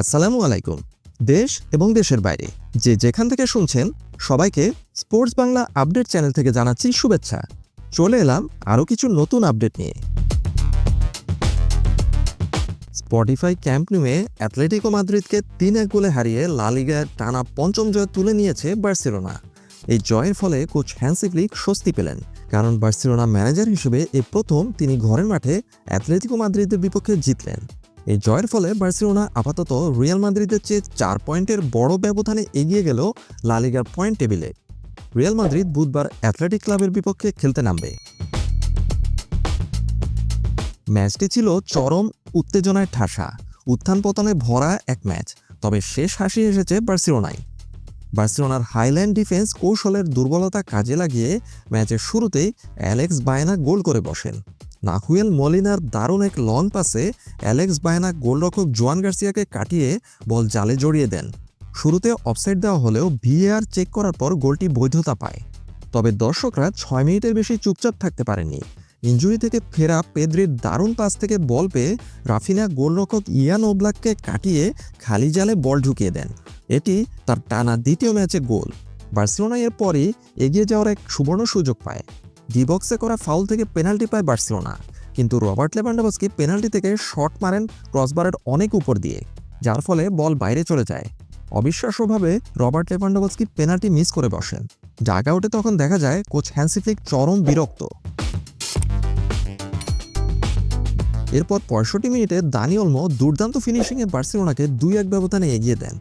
আসসালামু আলাইকুম। দেশ এবং দেশের বাইরে, যে যেখান থেকে শুনছেন, সবাইকে স্পোর্টস বাংলা আপডেট চ্যানেল থেকে জানাচ্ছি শুভেচ্ছা। চলে এলাম আরও কিছু নতুন আপডেট নিয়ে। স্পটিফাই ক্যাম্প নিউয়ে অ্যাথলেটিকো মাদ্রিদকে তিন এক গোলে হারিয়ে লা লিগার টানা পঞ্চম জয় তুলে নিয়েছে বার্সেলোনা। এই জয়ের ফলে কোচ হ্যান্সি ফ্লিক স্বস্তি পেলেন, কারণ বার্সেলোনা ম্যানেজার হিসেবে এই প্রথম তিনি ঘরের মাঠে অ্যাথলেটিকো মাদ্রিদের বিপক্ষে জিতলেন। এই জয়ের ফলে বার্সেলোনা আপাতত রিয়াল মাদ্রিদের চেয়ে চার পয়েন্টের বড় ব্যবধানে এগিয়ে গেল লা লিগার পয়েন্ট টেবিলে। রিয়াল মাদ্রিদ বুধবার অ্যাথলেটিক ক্লাবের বিপক্ষে খেলতে নামবে। ম্যাচটি ছিল চরম উত্তেজনায় ঠাসা, উত্থান পতনে ভরা এক ম্যাচ, তবে শেষ হাসি এসেছে বার্সেলোনায়। বার্সেলোনার হাইল্যান্ড ডিফেন্স কৌশলের দুর্বলতা কাজে লাগিয়ে ম্যাচের শুরুতেই অ্যালেক্স বায়না গোল করে বসেন। নাহুয়েল মলিনার দারুণ এক লং পাসে অ্যালেক্স বায়না গোলরক্ষক জোয়ান গার্সিয়াকে কাটিয়ে বল জালে জড়িয়ে দেন। শুরুতে অফসাইড দেওয়া হলেও ভিএআর চেক করার পর গোলটি বৈধতা পায়। তবে দর্শকরা ছয় মিনিটের বেশি চুপচাপ থাকতে পারেনি ইঞ্জুরি থেকে ফেরা পেদ্রির দারুণ পাস থেকে বল পেয়ে রাফিনা গোলরক্ষক ইয়ান ওবলাককে কাটিয়ে খালি জালে বল ঢুকিয়ে দেন। এটি তার টানা দ্বিতীয় ম্যাচে গোল। বার্সেলোনা এর পরই এগিয়ে যাওয়ার এক সুবর্ণ সুযোগ পায়। ডিবক্সে করা ফাউল থেকে পেনাল্টি পায় বার্সেলোনা। কিন্তু রবার্ট লেভান্ডাবস্কি পেনাল্টি থেকে শট মারেন ক্রসবারের অনেক উপর দিয়ে, যার ফলে বল বাইরে চলে যায়। অবিশ্বাস্যভাবে রবার্ট লেভান্ডাবস্কি পেনাল্টি মিস করে বসেন। ডাগ আউটে তখন দেখা যায় কোচ হ্যান্সিফ্লিক চরম বিরক্ত। এরপর পঁয়ষট্টি মিনিটে দানি অলমো দুর্দান্ত ফিনিশিংয়ে বার্সেলোনাকে দুই এক ব্যবধানে এগিয়ে দেন।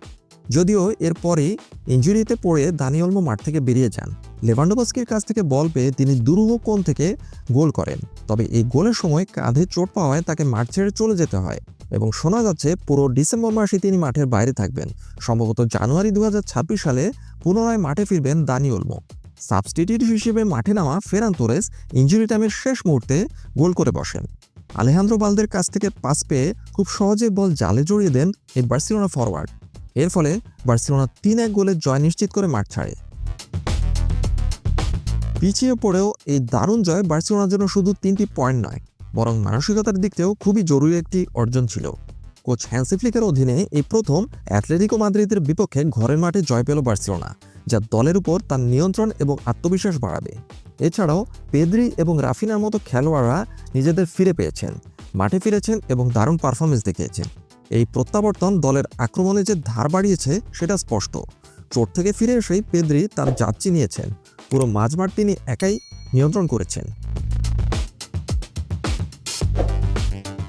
যদিও এরপরে ইঞ্জুরিতে পড়ে দানি অলমো মাঠ থেকে বেরিয়ে যান। লেভান্ডোবস্কির কাছ থেকে বল পেয়ে তিনি দুরূহ কোণ থেকে গোল করেন। তবে এই গোলের সময় কাঁধে চোট পাওয়ায় তাকে মাঠ ছেড়ে চলে যেতে হয় এবং শোনা যাচ্ছে পুরো ডিসেম্বর মাসে তিনি মাঠের বাইরে থাকবেন। সম্ভবত জানুয়ারি দু হাজার ছাব্বিশ সালে পুনরায় মাঠে ফিরবেন দানি ওলমো সাবস্টিটিউট হিসেবে মাঠে নামা ফেরান তোরেস ইঞ্জুরি টাইমের শেষ মুহূর্তে গোল করে বসেন। আলেহান্দ্রো বালদের কাছ থেকে পাস পেয়ে খুব সহজে বল জালে জড়িয়ে দেন এই বার্সিলোনা ফরওয়ার্ড এর ফলে বার্সেলোনা তিন এক গোলের জয় নিশ্চিত করে মাঠ ছাড়ে। পিছিয়ে পড়েও এই দারুণ জয় বার্সেলোনার জন্য শুধু তিনটি পয়েন্ট নয়, বরং মানসিকতার দিক থেকেও খুবই জরুরি একটি অর্জন ছিল। কোচ হ্যান্সিফ্লিকের অধীনে এই প্রথম অ্যাথলেটিকো মাদ্রিদের বিপক্ষে ঘরের মাঠে জয় পেল বার্সেলোনা, যা দলের উপর তার নিয়ন্ত্রণ এবং আত্মবিশ্বাস বাড়াবে। এছাড়াও পেদ্রি এবং রাফিনার মতো খেলোয়াড়রা নিজেদের ফিরে পেয়েছেন, মাঠে ফিরেছেন এবং দারুণ পারফরমেন্স দেখিয়েছেন। এই প্রত্যাবর্তন দলের আক্রমণে যে ধার বাড়িয়েছে সেটা স্পষ্ট। চোট থেকে ফিরে এসেই পেদ্রি তার যাত্রী নিয়েছেন। পুরো মাঝমাঠ তিনি একাই নিয়ন্ত্রণ করেছেন।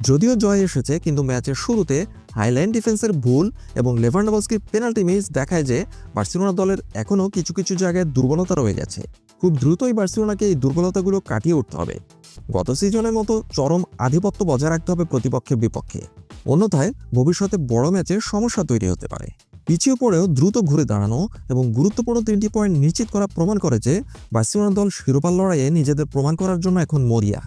যদিও জয় এসেছে, কিন্তু ম্যাচের শুরুতে হাইল্যান্ড ডিফেন্সের ভুল এবং লেভান্ডাবস্কির পেনাল্টি মিস দেখায় যে বার্সেলোনা দলের এখনও কিছু কিছু জায়গায় দুর্বলতা রয়ে গেছে। খুব দ্রুতই বার্সেলোনাকে এই দুর্বলতাগুলো কাটিয়ে উঠতে হবে। গত সিজনের মতো চরম আধিপত্য বজায় রাখতে হবে প্রতিপক্ষের বিপক্ষে। অন্যথায় ভবিষ্যতে বড় ম্যাচে সমস্যা তৈরি হতে পারে। পিছিয়ে পড়েও দ্রুত ঘুরে দাঁড়ানো এবং গুরুত্বপূর্ণ তিনটি পয়েন্ট নিশ্চিত করা প্রমাণ করে যে বার্সেলোনা দল শিরোপার লড়াইয়ে নিজেদের প্রমাণ করার জন্য এখন মরিয়া।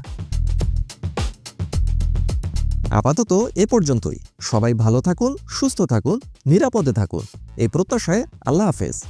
আপাতত এ পর্যন্তই। সবাই ভালো থাকুন, সুস্থ থাকুন, নিরাপদে থাকুন। এই প্রত্যাশায় আল্লাহ হাফেজ।